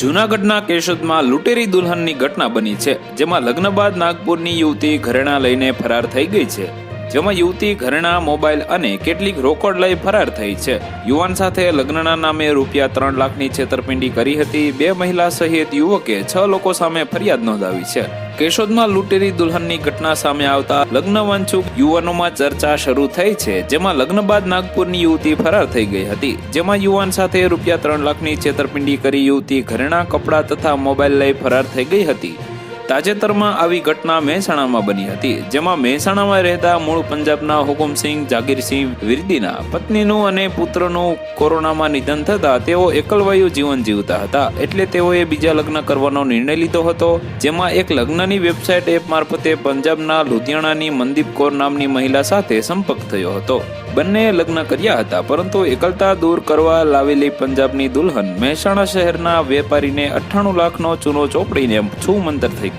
જૂનાગઢના કેશોદમાં લૂંટેરી દુલ્હનની ઘટના બની છે, જેમાં લગ્ન બાદ નાગપુરની યુવતી ઘરેણા લઈને ફરાર થઈ ગઈ છે. જેમાં યુવતી, ઘરેણા, મોબાઈલ અને કેટલીક રોકડ લઈ ફરાર થઈ છે. યુવાન સાથે લગ્નના નામે રૂપિયા ત્રણ લાખની છેતરપિંડી કરી હતી. બે મહિલા સહિત યુવકે છ લોકો સામે ફરિયાદ નોંધાવી છે. કેશોદમાં લૂંટેરી દુલ્હનની ઘટના સામે આવતા લગ્ન વાંછુક યુવાનોમાં ચર્ચા શરૂ થઈ છે, જેમાં લગ્ન બાદ નાગપુરની યુવતી ફરાર થઈ ગઈ હતી. જેમાં યુવાન સાથે રૂપિયા ત્રણ લાખની છેતરપિંડી કરી યુવતી, ઘરેણા, કપડાં તથા મોબાઈલ લઈ ફરાર થઈ ગઈ હતી. તાજેતરમાં આવી ઘટના મહેસાણામાં બની હતી, જેમાં મહેસાણામાં રહેતા મૂળ પંજાબના હુકુમસિંહ જાગીરસિંહ વિરદીના પત્નીનું અને પુત્રનું કોરોનામાં નિધન થતાં તેઓ એકલવાયુ જીવન જીવતા હતા. એટલે તેઓએ બીજા લગ્ન કરવાનો નિર્ણય લીધો હતો, જેમાં એક લગ્નની વેબસાઇટ એપ મારફતે પંજાબના લુધિયાણાની મનદીપ કૌર નામની મહિલા સાથે સંપર્ક થયો હતો. બંનેએ લગ્ન કર્યા હતા, પરંતુ એકલતા દૂર કરવા લાવેલી પંજાબની દુલ્હન મહેસાણા શહેરના વેપારીને અઠ્ઠાણું લાખનો ચૂનો ચોપડીને છૂમંતર થઈ